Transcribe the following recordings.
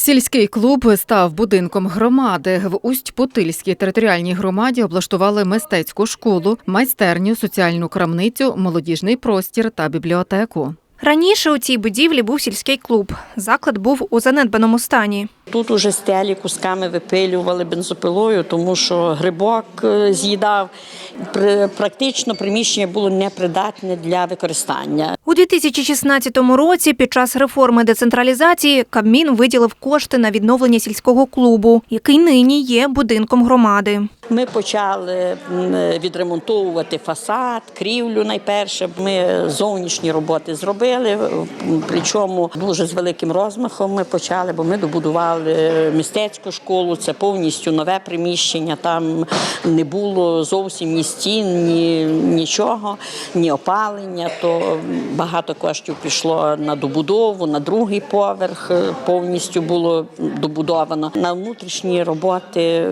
Сільський клуб став будинком громади. В Усть-Путильській територіальній громаді облаштували мистецьку школу, майстерню, соціальну крамницю, молодіжний простір та бібліотеку. Раніше у цій будівлі був сільський клуб. Заклад був у занедбаному стані. Тут уже стелі кусками випилювали бензопилою, тому що грибок е, з'їдав. Практично приміщення було непридатне для використання. У 2016 році під час реформи децентралізації Кабмін виділив кошти на відновлення сільського клубу, який нині є будинком громади. Ми почали відремонтовувати фасад, крівлю найперше. Ми зовнішні роботи зробили, причому дуже з великим розмахом ми почали, бо ми добудували мистецьку школу. Це повністю нове приміщення. Там не було зовсім ні стін, ні нічого, ні опалення. То багато коштів пішло на добудову, на другий поверх повністю було добудовано. На внутрішні роботи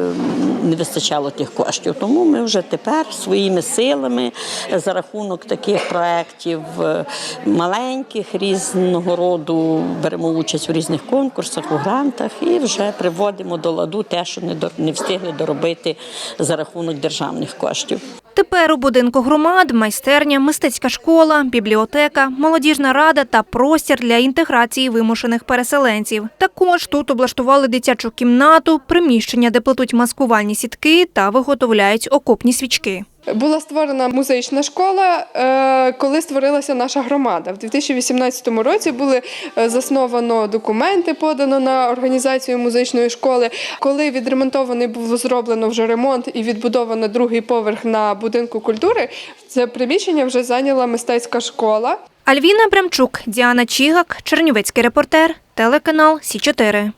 не вистачало тих коштів. Тому ми вже тепер своїми силами е, за рахунок таких проєктів е, маленьких різного роду беремо участь в різних конкурсах, у грантах і вже приводимо до ладу те, що не встигли доробити за рахунок державних коштів. Тепер у будинку громад майстерня, мистецька школа, бібліотека, молодіжна рада та простір для інтеграції вимушених переселенців. Також тут облаштували дитячу кімнату, приміщення, де плетуть маскувальні сітки та виготовляють окопні свічки. Була створена музична школа, е, коли створилася наша громада. В 2018 році були е, засновано документи, подано на організацію музичної школи. Коли відремонтований був зроблено вже ремонт і відбудовано другий поверх на будинку культури, це приміщення вже зайняла мистецька школа. Альвіна Бремчук, Діана Чігак, Чернівецький репортер, телеканал Сі 4